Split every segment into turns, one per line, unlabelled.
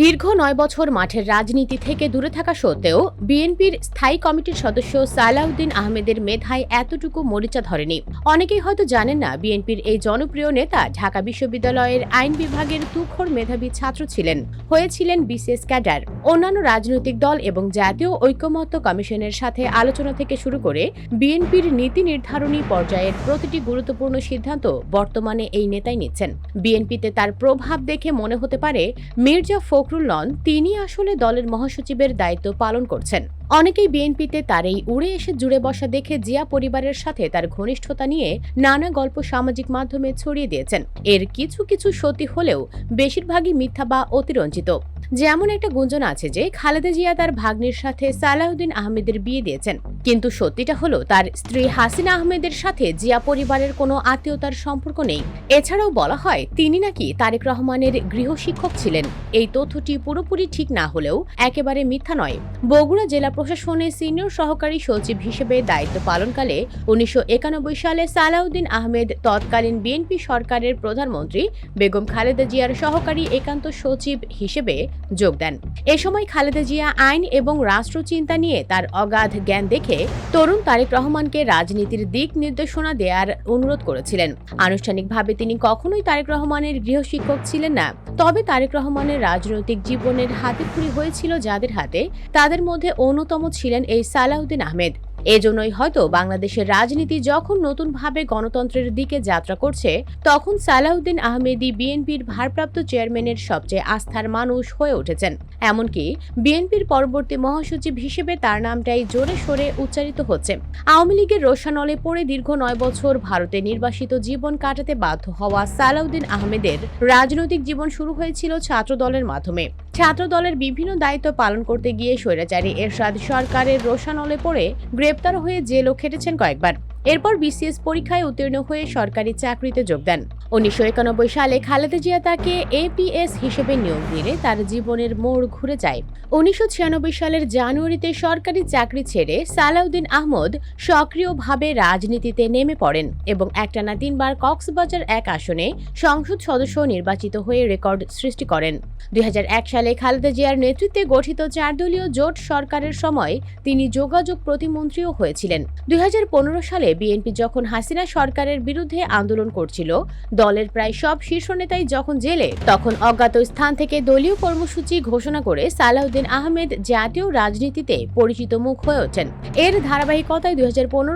দীর্ঘ নয় বছর মাঠের রাজনীতি থেকে দূরে থাকা সত্ত্বেও বিএনপির স্থায়ী কমিটির সদস্য সালাউদ্দিন আহমেদের মেধায় এতটুকু মরিচা ধরেনি। অনেকেই হয়তো জানেন না, বিএনপির এই জনপ্রিয় নেতা ঢাকা বিশ্ববিদ্যালয়ের আইন বিভাগের তুখর মেধাবী ছাত্র ছিলেন। হয়েছিলেন বিসিএস ক্যাডার। অন্যান্য রাজনৈতিক দল এবং জাতীয় ঐকমত্য কমিশনের সাথে আলোচনা থেকে শুরু করে বিএনপির নীতি নির্ধারণী পর্যায়ের প্রতিটি গুরুত্বপূর্ণ সিদ্ধান্ত বর্তমানে এই নেতাই নিচ্ছেন। বিএনপিতে তার প্রভাব দেখে মনে হতে পারে, মির্জা ফখরুল নন তিনি আসলে দলের মহাসচিবের দায়িত্ব পালন করছেন। অনেকেই বিএনপিতে তার এই উড়ে এসে জুড়ে বসা দেখে জিয়া পরিবারের সাথে তার ঘনিষ্ঠতা নিয়ে নানা গল্প সামাজিক মাধ্যমে ছড়িয়ে দিয়েছেন। এর কিছু কিছু সত্যি হলেও বেশিরভাগই মিথ্যা বা অতিরঞ্জিত। যেমন একটা গুঞ্জন আছে যে, খালেদা জিয়া তার ভাগ্নির সাথে সালাউদ্দিন আহমেদের বিয়ে দিয়েছেন। কিন্তু সত্যিটা হলো, তার স্ত্রী হাসিনা আহমেদের সাথে জিয়া পরিবারের কোনো আত্মীয়তার সম্পর্ক নেই। এছাড়াও বলা হয়, তিনি নাকি তারেক রহমানের গৃহশিক্ষক ছিলেন। এই তথ্যটি পুরোপুরি ঠিক না হলেও একেবারে মিথ্যা নয়। বগুড়া জেলা প্রশাসনের সিনিয়র সহকারী সচিব হিসেবে দায়িত্ব পালনকালে উনিশশো একানব্বই সালে সালাউদ্দিন আহমেদ, তৎকালীন বিএনপি সরকারের প্রধানমন্ত্রী বেগম খালেদা জিয়ার সহকারী একান্ত সচিব হিসেবে যোগ দেন। এ সময় খালেদা জিয়া আইন এবং রাষ্ট্রচিন্তা নিয়ে তার অগাধ জ্ঞান দেখে তরুণ তারেক রহমানকে রাজনীতির দিক নির্দেশনা দেওয়ার অনুরোধ করেছিলেন। আনুষ্ঠানিকভাবে তিনি কখনোই তারেক রহমানের গৃহশিক্ষক ছিলেন না, তবে তারেক রহমানের রাজনৈতিক জীবনের হাতেখড়ি হয়েছিল যাদের হাতে তাদের মধ্যে অন্যতম ছিলেন এই সালাউদ্দিন আহমেদ। এজন্যই হয়তো বাংলাদেশের রাজনীতি যখন নতুনভাবে গণতন্ত্রের দিকে যাত্রা করছে, তখন সালাউদ্দিন আহমেদি বিএনপির ভারপ্রাপ্ত চেয়ারম্যানের সবচেয়ে আস্থার মানুষ হয়ে উঠেছেন। এমনকি বিএনপির পরবর্তী মহাসচিব হিসেবে তার নামটাই জোরে সোরে উচ্চারিত হচ্ছে। আওয়ামী লীগের রোশানলে পড়ে দীর্ঘ নয় বছর ভারতে নির্বাসিত জীবন কাটাতে বাধ্য হওয়া সালাউদ্দিন আহমেদের রাজনৈতিক জীবন শুরু হয়েছিল ছাত্রদলের মাধ্যমে। ছাত্রদলের বিভিন্ন দায়িত্ব পালন করতে গিয়ে স্বৈরাচারী এরশাদ সরকারের রোশানলে পড়ে গ্রেপ্তার হয়ে জেলও খেটেছেন কয়েকবার। এরপর বিসিএস পরীক্ষায় উত্তীর্ণ হয়ে সরকারি চাকরিতে যোগ দেন। উনিশশো একানব্বই সালে খালেদা জিয়া তাকে এপিএস হিসেবে নিয়োগ দিলে তার জীবনের মোড় ঘুরে যায়। উনিশশো ছিয়ানব্বই সালের জানুয়ারিতে সরকারি চাকরি ছেড়ে সালাউদ্দিন আহমদ সক্রিয়ভাবে রাজনীতিতে নেমে পড়েন এবং একটানা তিনবার কক্সবাজার এক আসনে সংসদ সদস্য নির্বাচিত হয়ে রেকর্ড সৃষ্টি করেন। দুই হাজার এক সালে খালেদা জিয়ার নেতৃত্বে গঠিত চারদলীয় জোট সরকারের সময় তিনি যোগাযোগ প্রতিমন্ত্রীও হয়েছিলেন। দুই হাজার পনেরো সালে বিএনপি যখন হাসিনা সরকারের বিরুদ্ধে আন্দোলন করছিল, দলের প্রায় সব শীর্ষ নেতাই যখন জেলে, তখন অজ্ঞাত স্থান থেকে দলীয় কর্মসূচি ঘোষণা করে সালাউদ্দিন আহমেদ জাতীয় রাজনীতিতে পরিচিত মুখ হয়ে ওঠেন। এর ধারাবাহিকতায় দুই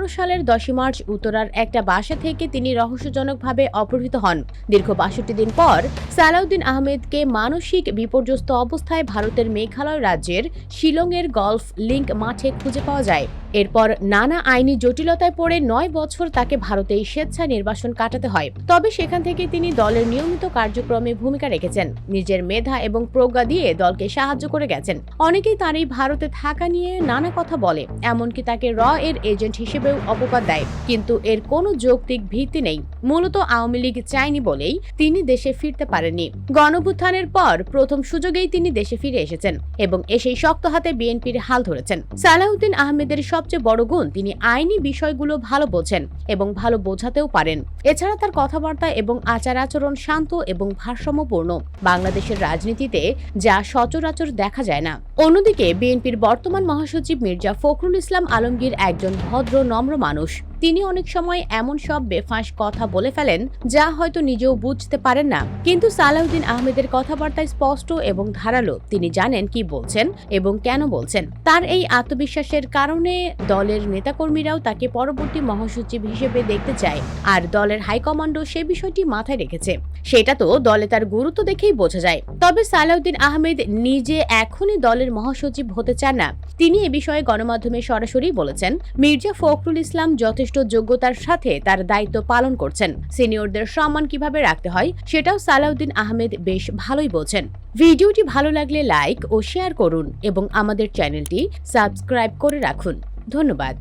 সালের দশই মার্চ উত্তরার একটা বাসা থেকে তিনি রহস্যজনকভাবে অপহৃত হন। দীর্ঘ বাষট্টি দিন পর সালাউদ্দিন আহমেদকে মানসিক বিপর্যস্ত অবস্থায় ভারতের মেঘালয় রাজ্যের শিলংয়ের গলফ লিঙ্ক মাঠে খুঁজে পাওয়া যায়। এরপর নানা আইনি জটিলতায় পড়ে নয় বছর তাকে ভারতে স্বেচ্ছা নির্বাসন কাটাতে হয়। তবে সেখান থেকে তিনি দলের নিয়মিত কার্যক্রমে ভূমিকা রেখেছেন। নিজের মেধা এবং প্রজ্ঞা দিয়ে দলকে সাহায্য করে গেছেন। অনেকেই তার এই ভারতে থাকা নিয়ে নানা কথা বলে, এমনকি তাকে র এর এজেন্ট হিসেবেও অপবাদ দেয়। কিন্তু এর কোনো যৌক্তিক ভিত্তি নেই। মূলত আওয়ামী লীগ চায়নি বলেই তিনি দেশে ফিরতে পারেননি। গণভুত্থানের পর প্রথম সুযোগেই তিনি দেশে ফিরে এসেছেন এবং এসেই শক্ত হাতে বিএনপির হাল ধরেছেন। সালাউদ্দিন আহমেদের সবচেয়ে বড় গুণ, তিনি আইনি বিষয়গুলো ভালো বোঝেন এবং ভালো বোঝাতেও পারেন। এছাড়া তার কথাবার্তা এবং আচার আচরণ শান্ত এবং ভারসাম্যপূর্ণ। বাংলাদেশের রাজনীতিতে যা সচরাচর দেখা যায় না। অন্যদিকে বিএনপির বর্তমান মহাসচিব মির্জা ফখরুল ইসলাম আলমগীর একজন ভদ্র, নম্র মানুষ। তিনি অনেক সময় এমন সব বেফাঁস কথা বলে ফেলেন যা হয়তো নিজেও বুঝতে পারেন না। কিন্তু সালাউদ্দিন আহমেদের কথাবার্তায় স্পষ্ট এবং ধারালো তিনি জানেন কি বলছেন এবং কেন বলছেন। তার এই আত্মবিশ্বাসের কারণে দলের নেতাকর্মীরাও তাকে পরবর্তী মহাসচিব হিসেবে দেখতে চায় আর দলের হাইকমান্ডও সে বিষয়টি মাথায় রেখেছে। সেটা তো দলে তার গুরুত্ব দেখেই বোঝা যায়। তবে সালাউদ্দিন আহমেদ নিজে এখনই দলের মহাসচিব হতে চান না। তিনি এ বিষয়ে গণমাধ্যমে সরাসরি বলেছেন, মির্জা ফখরুল ইসলাম যথেষ্ট যোগ্যতার সাথে তার দায়িত্ব পালন করছেন। সিনিয়রদের সম্মান কীভাবে রাখতে হয়, সেটাও সালাউদ্দিন আহমেদ বেশ ভালোই বলছেন। ভিডিওটি ভালো লাগলে লাইক ও শেয়ার করুন এবং আমাদের চ্যানেলটি সাবস্ক্রাইব করে রাখুন। ধন্যবাদ।